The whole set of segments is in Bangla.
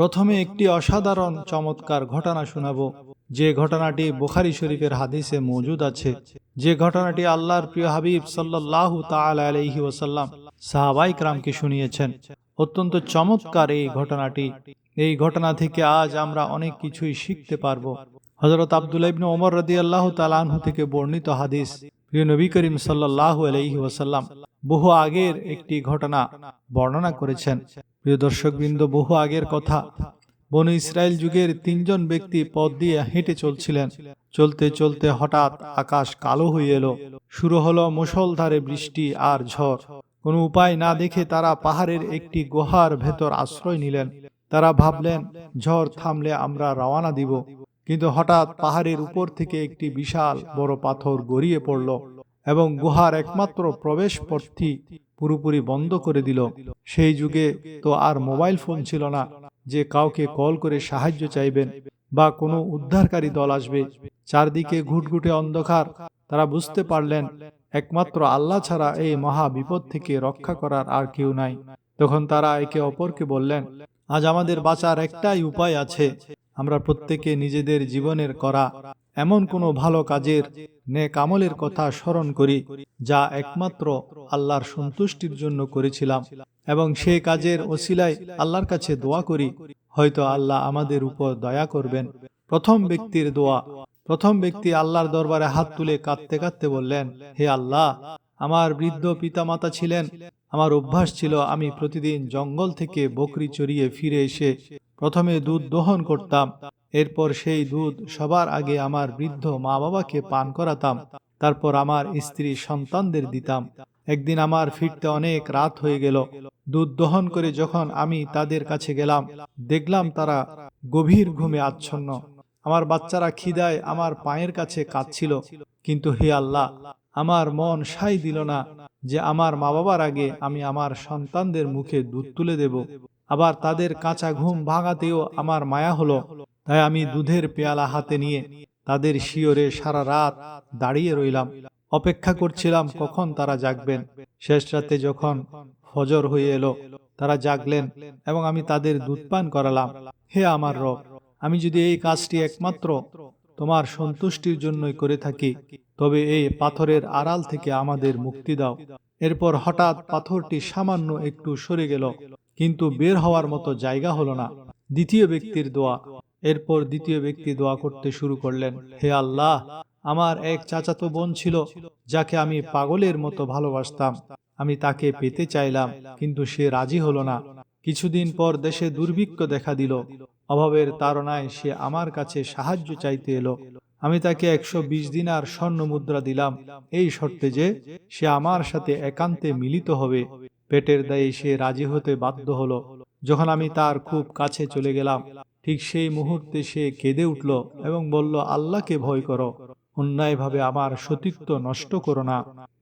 প্রথমে একটি অসাধারণ চমৎকার ঘটনা শোনাবো। যে ঘটনাটি বুখারি শরীফের হাদিসে মজুদ আছে। যে ঘটনাটি আল্লাহর প্রিয় হাবিব সাল্লাহ তালা ওসাল্লাম সাহাবাই ক্রামকে শুনিয়েছেন। অত্যন্ত চমৎকার এই ঘটনাটি। এই ঘটনা থেকে আজ আমরা অনেক কিছুই শিখতে পারব। হজরত আবদুল্লাহ ইবনে ওমর রদি আল্লাহ তালাহু থেকে বর্ণিত হাদিস। প্রিয় নবী করিম সাল্লাহ আলহি ওসাল্লাম বহু আগের একটি ঘটনা বর্ণনা করেছেন। প্রিয় দর্শকবৃন্দ, বহু আগের কথা। বনু ইসরায়েল যুগের তিনজন ব্যক্তি পথ দিয়ে হেঁটে চলছিলেন। চলতে চলতে হঠাৎ আকাশ কালো হয়ে এলো। শুরু হলো মুষলধারে বৃষ্টি আর ঝড়। কোনো উপায় না দেখে তারা পাহাড়ের একটি গুহার ভেতর আশ্রয় নিলেন। তারা ভাবলেন, ঝড় থামলে আমরা রওয়ানা দিব। কিন্তু হঠাৎ পাহাড়ের উপর থেকে একটি বিশাল বড় পাথর গড়িয়ে পড়ল এবং গুহার একমাত্র প্রবেশ পথটি পুরোপুরি বন্ধ করে দিল। সেই যুগে তো আর মোবাইল ফোন ছিল না, যে কাউকে কল করে সাহায্য চাইবেন বা কোনো উদ্ধারকারী দল আসবে। চারদিকে ঘুটঘুটে অন্ধকার। তারা বুঝতে পারলেন, একমাত্র আল্লাহ ছাড়া এই মহা বিপদ থেকে রক্ষা করার আর কেউ নাই। তখন তারা একে অপরকে বললেন, আজ আমাদের বাঁচার একটাই উপায় আছে। আমরা প্রত্যেকে নিজেদের জীবনের করা এমন কোনো ভালো কাজের নেক আমলের কথা স্মরণ করি, যা একমাত্র আল্লাহর সন্তুষ্টির জন্য করেছিলাম। এবং সেই কাজের ওসিলায় আল্লাহর কাছে দোয়া করি, হয়তো আল্লাহ আমাদের উপর দয়া করবেন। প্রথম ব্যক্তির দোয়া, প্রথম ব্যক্তি আল্লাহর দরবারে হাত তুলে কাঁদতে কাঁদতে বললেন, হে আল্লাহ, আমার বৃদ্ধ পিতামাতা ছিলেন, আমার অভ্যাস ছিল আমি প্রতিদিন জঙ্গল থেকে বকরি চড়িয়ে ফিরে এসে প্রথমে দুধ দহন করতাম এরপর সেই দুধ সবার আগে আমার বৃদ্ধ মা বাবাকে পান করাতাম, তারপর আমার স্ত্রী সন্তানদের দিতাম। একদিন আমার ফিরতে অনেক রাত হয়ে গেল। দুধ দহন করে যখন আমি তাদের কাছে গেলাম, দেখলাম তারা গভীর ঘুমে আচ্ছন্ন। আমার বাচ্চারা খিদায় আমার পায়ের কাছে কাঁদছিল। কিন্তু হে আল্লাহ, আমার মন সাই দিল না যে আমার মা বাবার আগে আমি আমার সন্তানদের মুখে দুধ তুলে দেব। আবার তাদের কাঁচা ঘুম ভাঙাতেও আমার মায়া হলো। তাই আমি দুধের পেয়ালা হাতে নিয়ে তাদের শিওরে সারা রাত দাঁড়িয়ে রইলাম। অপেক্ষা করছিলাম কখন তারা জাগবেন। শেষ রাতে যখন ফজর হয়ে এলো, তারা জাগলেন এবং আমি তাদের দুধ পান করালাম। হে আমার রব, আমি যদি এই কাজটি একমাত্র তোমার সন্তুষ্টির জন্যই করে থাকি, তবে এই পাথরের আড়াল থেকে আমাদের মুক্তি দাও। এরপর হঠাৎ পাথরটি সামান্য একটু সরে গেল, কিন্তু বের হওয়ার মতো জায়গা হলো না। দ্বিতীয় ব্যক্তির দোয়া এরপর দ্বিতীয় ব্যক্তি দোয়া করতে শুরু করলেন, হে আল্লাহ, আমার এক চাচাতো বোন ছিল, যাকে আমি পাগলের মতো ভালোবাসতাম। আমি তাকে পেতে চাইলাম, কিন্তু সে রাজি হলো না। কিছুদিন পর দেশে দুর্ভিক্ষ দেখা দিল। অভাবের তাড়নায় সে আমার কাছে সাহায্য চাইতে এলো। আমি তাকে একশো বিশ দিন আর স্বর্ণ মুদ্রা দিলাম। এই শর্তে যে সে আমার সাথে একান্তে মিলিত হবে। পেটের দায়ে সে রাজি হতে বাধ্য হলো। যখন আমি তার খুব কাছে চলে গেলাম ঠিক সেই মুহূর্তে সে কেঁদে উঠল এবং বলল, আল্লাহকে ভয় করো। অন্যায়ভাবে আমার সতীত্ব নষ্ট করো না।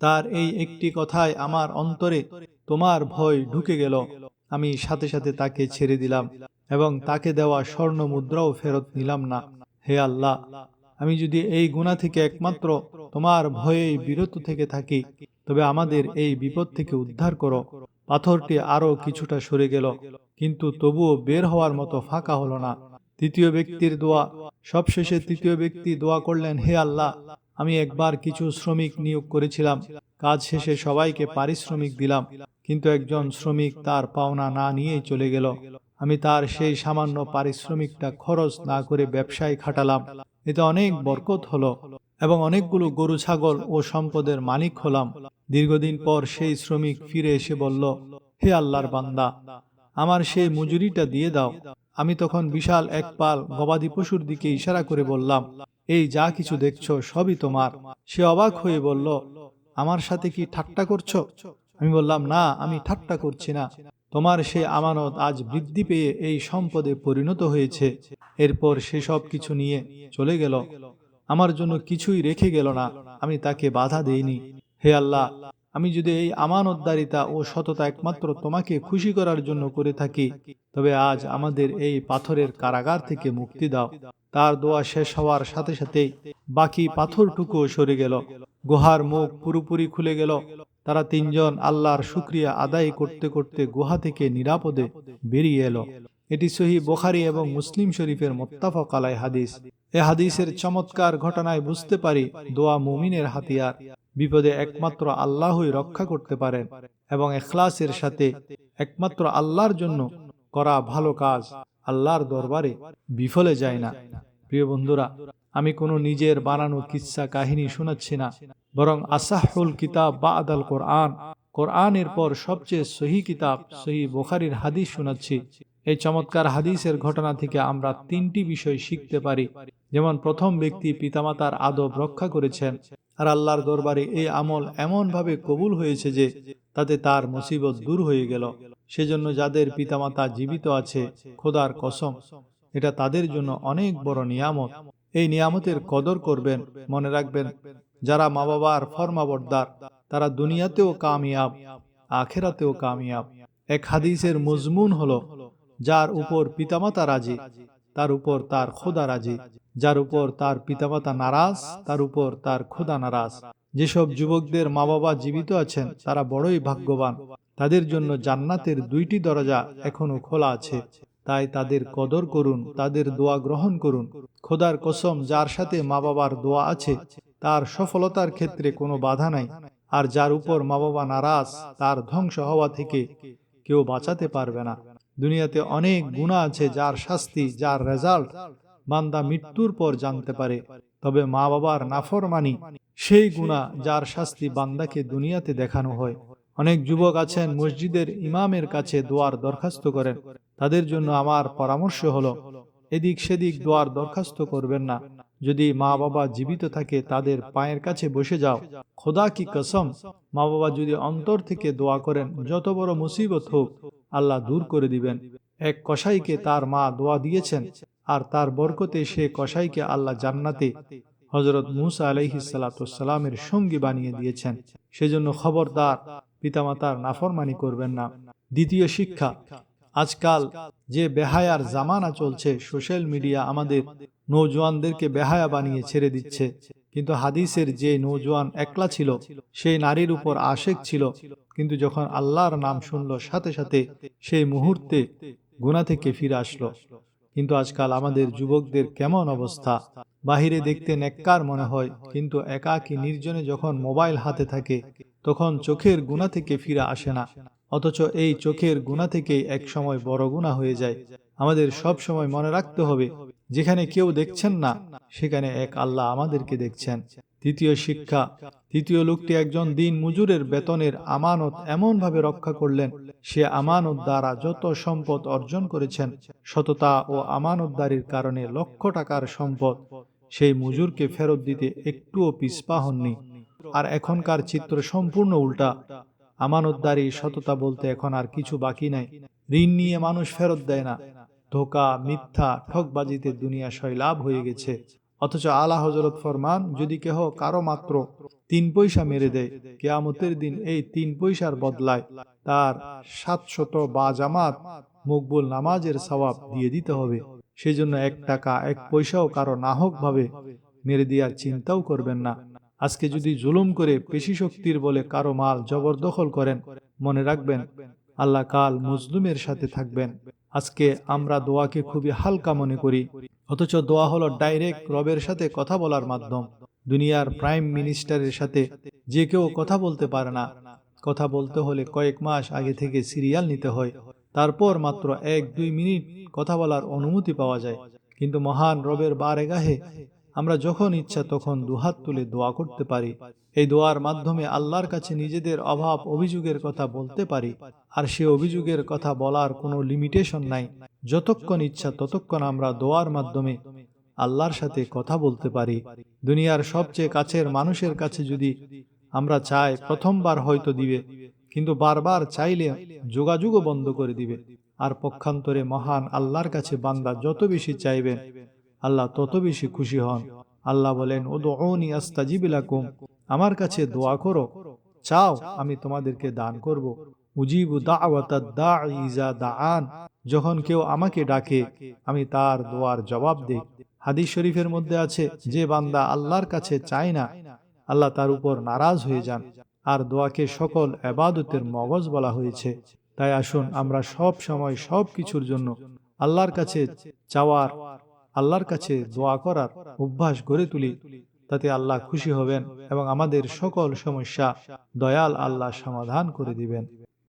তার এই একটি কথায় আমার অন্তরে তোমার ভয় ঢুকে গেল। আমি সাথে সাথে তাকে ছেড়ে দিলাম এবং তাকে দেওয়া স্বর্ণ মুদ্রাও ফেরত নিলাম না। হে আল্লাহ, আমি যদি এই গুণা থেকে একমাত্র তোমার ভয়েই বিরত থেকে থাকি, তবে আমাদের এই বিপদ থেকে উদ্ধার করো। পাথরটি আরও কিছুটা সরে গেল। কিন্তু তবুও বের হওয়ার মতো ফাঁকা হলো না। তৃতীয় ব্যক্তির দোয়া, সবশেষে তৃতীয় ব্যক্তি দোয়া করলেন, হে আল্লাহ, আমি একবার কিছু শ্রমিক নিয়োগ করেছিলাম, কাজ শেষে সবাইকে পারিশ্রমিক দিলাম, কিন্তু একজন শ্রমিক তার পাওনা না নিয়েই চলে গেল। আমি তার সেই সামান্য পারিশ্রমিকটা খরচ না করে ব্যবসায় খাটালাম। এতে অনেক বরকত হলো এবং অনেকগুলো গরু, ছাগল ও সম্পদের মালিক হলাম। দীর্ঘদিন পর সেই শ্রমিক ফিরে এসে বলল, হে আল্লাহর বান্দা আমার সেই মজুরিটা দিয়ে দাও। আমি তখন বিশাল এক পাল গবাদি পশুর দিকে ইশারা করে বললাম, এই যা কিছু দেখছ সবই তোমার। সে অবাক হয়ে বলল, আমার সাথে কি ঠাট্টা করছ? আমি বললাম, না, আমি ঠাট্টা করছি না। তোমার সে আমানত আজ বৃদ্ধি পেয়ে এই সম্পদে পরিণত হয়েছে। এরপর সে সব কিছু নিয়ে চলে গেল। আমার জন্য কিছুই রেখে গেল না। আমি তাকে বাধা দেইনি। হে আল্লাহ আমি যদি এই আমানতদারিতা ও সততা একমাত্র তোমাকে খুশি করার জন্য করে থাকি, তবে আজ আমাদের এই পাথরের কারাগার থেকে মুক্তি দাও। তার দোয়া শেষ হওয়ার সাথে সাথেই বাকি পাথরটুকুও সরে গেল। গুহার মুখ পুরোপুরি খুলে গেল। তারা তিনজন আল্লাহর শুক্রিয়া আদায় করতে করতে গুহা থেকে নিরাপদে বেরিয়ে এলো। এটি সহি বোখারি এবং মুসলিম শরীফের মোত্তাফক আলাই হাদিস। এ হাদিসের চমৎকার ঘটনায় বুঝতে পারি দোয়া মুমিনের হাতিয়ার। বিপদে একমাত্র আল্লাহই রক্ষা করতে পারেন এবং এখলাসের সাথে একমাত্র আল্লাহর জন্য করা ভালো কাজ আল্লাহর দরবারে বিফলে যায় না। প্রিয় বন্ধুরা, আমি কোনো নিজের বানানো কিচ্ছা কাহিনী শোনাচ্ছি না, বরং আসাহুল কিতাব বা আদাল কোরআন, কোরআনের পর সবচেয়ে সহি কিতাব সহি বোখারির হাদিস শোনাচ্ছি। এই চমৎকার হাদিসের ঘটনা থেকে আমরা তিনটি বিষয় শিখতে পারি। যেমন প্রথম ব্যক্তি পিতামাতার আদব রক্ষা করেছেন আর আল্লাহর দরবারে এই আমল এমনভাবে কবুল হয়েছে যে তাতে তার মুসিবত দূর হয়ে গেল। সেজন্য যাদের পিতামাতা জীবিত আছে, খোদার কসম, এটা তাদের জন্য অনেক বড় নিয়ামত। এই নিয়ামতের কদর করবেন, মনে রাখবেন, যারা মা বাবার ফরমাবর্দার, তারা দুনিয়াতেও কামিয়াব, আখেরাতেও কামিয়াব। এক হাদিসের মজমুন হলো, যার উপর পিতামাতা রাজি তার উপর তার খোদা রাজি, যার উপর তার পিতামাতা নারাজ, তার উপর তার খোদা নারাজ। যেসব যুবকদের মা বাবা জীবিত আছেন, তারা বড়ই ভাগ্যবান। তাদের জন্য জান্নাতের দুইটি দরজা এখনও খোলা আছে। তাই তাদের কদর করুন, তাদের দোয়া গ্রহণ করুন। খোদার কসম, যার সাথে মা বাবার দোয়া আছে, তার সফলতার ক্ষেত্রে কোনো বাধা নাই। আর যার উপর মা বাবা নারাজ, তার ধ্বংস হওয়া থেকে কেউ বাঁচাতে পারবে না। দুনিয়াতে অনেক গুণা আছে, যার শাস্তি, যার রেজাল্ট বান্দা মৃত্যুর পর জানতে পারে। তবে মা বাবার নাফরমানি, সেই গুণা যার শাস্তি বান্দাকে দুনিয়াতে দেখানো হয়। অনেক যুবক আছেন মসজিদের ইমামের কাছে দোয়ার দরখাস্ত করেন। তাদের জন্য আমার পরামর্শ হলো, এদিক সেদিক দোয়ার দরখাস্ত করবেন না। যদি মা বাবা জীবিত থাকে, তাদের পায়ের কাছে বসে যাও। খোদা কি কসম, মা বাবা যদি অন্তর থেকে দোয়া করেন, যত বড় মুসিবত হোক আল্লাহ দূর করে দিবেন। এক কসাইকে তার মা দোয়া দিয়েছেন, আর তার বরকতে সে কসাইকে আল্লাহ জান্নাতে হজরত মুসা আলহি সালাতামের সঙ্গী বানিয়ে দিয়েছেন। সেজন্য খবরদার, পিতামাতার নাফরমানি করবেন না। দ্বিতীয় শিক্ষা, আজকাল যে বেহায়ার জামানা চলছে, সোশ্যাল মিডিয়া আমাদের নৌজওয়ানদেরকে বেহায়া বানিয়ে ছেড়ে দিচ্ছে। কিন্তু হাদিসের যে নৌজওয়ান একলা ছিল, সেই নারীর উপর আশেক ছিল। কিন্তু যখন আল্লাহর নাম শুনল, সাথে সাথে সেই মুহূর্তে গুণা থেকে ফিরে আসলো। কিন্তু আজকাল আমাদের যুবকদের কেমন অবস্থা? বাহিরে দেখতে নেককার মনে হয়, কিন্তু একাকী নির্জনে যখন মোবাইল হাতে থাকে, তখন চোখের গুণা থেকে ফিরে আসে না। অথচ এই চোখের গুণা থেকেই এক সময় বড় গুণা হয়ে যায়। আমাদের সব সময় মনে রাখতে হবে, যেখানে কেউ দেখছেন না, সেখানে এক আল্লাহ আমাদেরকে দেখছেন। তৃতীয় শিক্ষা, তৃতীয় লোকটি একজন দিন মজুরের বেতনের আমানত এমনভাবে রক্ষা করলেন, সে আমানত দ্বারা যত সম্পদ অর্জন করেছেন, সততা ও আমানতদারির কারণে লক্ষ টাকার সম্পদ, সেই মজুরকে ফেরত দিতে একটুও পিসপা হননি। আর এখনকার চিত্র সম্পূর্ণ উল্টা। আমানতদারি সততা বলতে এখন আর কিছু বাকি নাই। ঋণ নিয়ে মানুষ ফেরত দেয় না। ধোকা, মিথ্যা ঠকবাজিতে দুনিয়া লাভ হয়ে গেছে। অথচ আলা হজরত ফরমান, যদি কেহ কারও মাত্র তিন পয়সা মেরে দেয়, কেয়ামতের দিন এই তিন পয়সার বদলায় তার সাতশত বা জামাত মকবুল নামাজের সবাব দিয়ে দিতে হবে। সেজন্য এক টাকা, এক পয়সাও কারও নাহক ভাবে মেরে দেওয়ার চিন্তাও করবেন না। আজকে যদি জুলুম করে পেশি শক্তির বলে কারও মাল জবরদখল করেন, মনে রাখবেন, আল্লাহ কাল মজলুমের সাথে থাকবেন। আজকে আমরা দোয়াকে খুবই হালকা মনে করি, অথচ দোয়া হলো ডাইরেক্ট রবের সাথে কথা বলার মাধ্যম। দুনিয়ার প্রাইম মিনিস্টারের সাথে যে কেউ কথা বলতে পারে না। কথা বলতে হলে কয়েক মাস আগে থেকে সিরিয়াল নিতে হয়। তারপর মাত্র এক দুই মিনিট কথা বলার অনুমতি পাওয়া যায়। কিন্তু মহান রবের বারেগাহে আমরা যখন ইচ্ছা তখন দুহাত তুলে দোয়া করতে পারি। এই দোয়ার মাধ্যমে আল্লাহর কাছে নিজেদের অভাব অভিযোগের কথা বলতে পারি আর সে অভিযোগের কথা বলার কোনো লিমিটেশন নাই। যতক্ষণ ইচ্ছা ততক্ষণ আমরা দোয়ার মাধ্যমে আল্লাহর সাথে কথা বলতে পারি। দুনিয়ার সবচেয়ে কাছের মানুষের কাছে যদি আমরা চাই, প্রথমবার হয়তো দিবে, কিন্তু বারবার চাইলে যোগাযোগও বন্ধ করে দিবে। আর পক্ষান্তরে মহান আল্লাহর কাছে বান্দা যত বেশি চাইবেন আল্লাহ তত বেশি খুশি হন। আল্লাহ বলেন ও দোনি আস্তাজিবিলাকুম আমার কাছে দোয়া করো। চাও, আমি তোমাদেরকে দান করব। উজিবু দাআন। যখন কেউ আমাকে ডাকে, আমি তার দোয়ার জবাব দেই। হাদিস শরীফের মধ্যে আছে, যে বান্দা আল্লাহর কাছে চায় না, আল্লাহ তার উপর নারাজ হয়ে যান। আর দোয়াকে সকল এবাদতের মগজ বলা হয়েছে। তাই আসুন, আমরা সব সময় সব কিছুর জন্য আল্লাহর কাছে চাওয়ার আল্লাহর কাছে দোয়া করার অভ্যাস গড়ে তুলি, তাতে আল্লাহ খুশি হবেন এবং আমাদের সকল সমস্যা দয়াল আল্লাহ সমাধান করে দিবেন।